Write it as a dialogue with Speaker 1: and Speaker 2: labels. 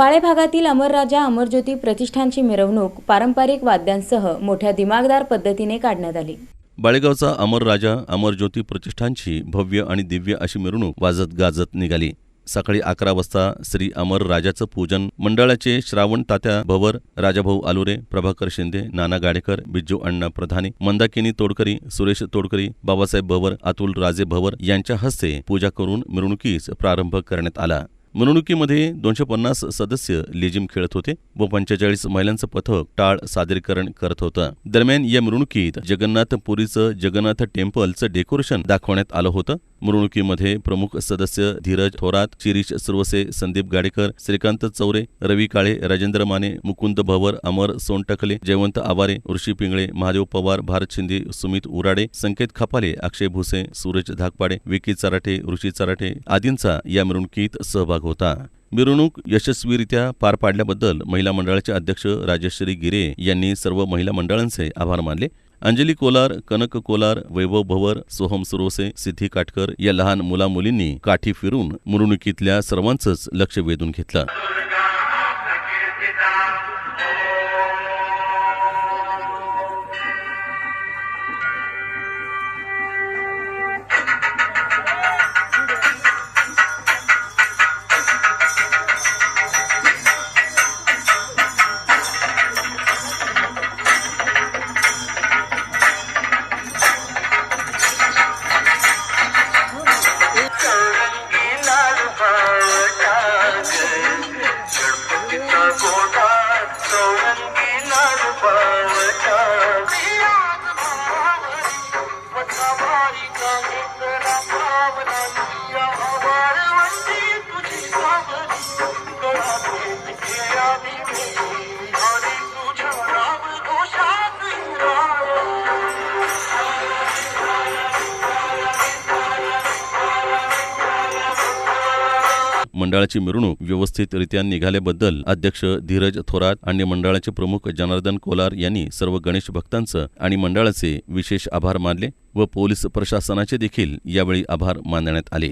Speaker 1: बाळे भागातील अमरराजा अमरज्योती प्रतिष्ठानची मिरवणूक पारंपरिक वाद्यांसह मोठ्या दिमागदार पद्धतीने काढण्यात आली.
Speaker 2: बाळेगावचा अमर राजा अमर प्रतिष्ठानची भव्य आणि दिव्य अशी मिरवणूक वाजत गाजत निघाली. सकाळी अकरा वाजता श्री अमर राजाचं पूजन मंडळाचे श्रावण तात्या भवर राजाभाऊ आलुरे प्रभाकर शिंदे नाना गाडेकर बिज्जू अण्णा प्रधाने मंदाकिनी तोडकरी सुरेश तोडकरी बाबासाहेब भवर अतुल राजे भवर यांच्या हस्ते पूजा करून मिरवणुकीस प्रारंभ करण्यात आला. मिरवणुकीमध्ये दोनशे पन्नास सदस्य लेजिम खेळत होते व पंचेचाळीस महिलांचं पथक टाळ सादरीकरण करत होतं. दरम्यान या मिरवणुकीत जगन्नाथ पुरीचं जगन्नाथ टेम्पलचं डेकोरेशन दाखवण्यात आलं होतं. मिरवणुकीमध्ये प्रमुख सदस्य धीरज थोरात शिरीष सुरवसे संदीप गाडेकर श्रीकांत चौरे रवी काळे राजेंद्र माने मुकुंद भवर अमर सोनटकले जयवंत आवारे ऋषी पिंगळे महादेव पवार भारत शिंदे सुमित उराडे संकेत खपाले अक्षय भुसे सूरज धाकपाडे विकी चराठे ऋषी चराठे आदींचा या मिरवणुकीत सहभाग होता. मिरवणूक यशस्वीरित्या पार पाडल्याबद्दल महिला मंडळाचे अध्यक्ष राजश्री गिरे यांनी सर्व महिला मंडळांचे आभार मानले. अंजली कोलार कनक कोलार वैभव भवर सोहम सुरोसे सिद्धी काटकर या लहान मुलामुलींनी काठी फिरून मिरवणुकीतल्या सर्वांचंच लक्ष वेधून घेतलं.
Speaker 3: over there.
Speaker 2: मंडळाची मिरवणूक व्यवस्थितरित्या निघाल्याबद्दल अध्यक्ष धीरज थोरात आणि मंडळाचे प्रमुख जनार्दन कोलार यांनी सर्व गणेश भक्तांचं आणि मंडळाचे विशेष आभार मानले व पोलीस प्रशासनाचे देखील यावेळी आभार मानण्यात आले.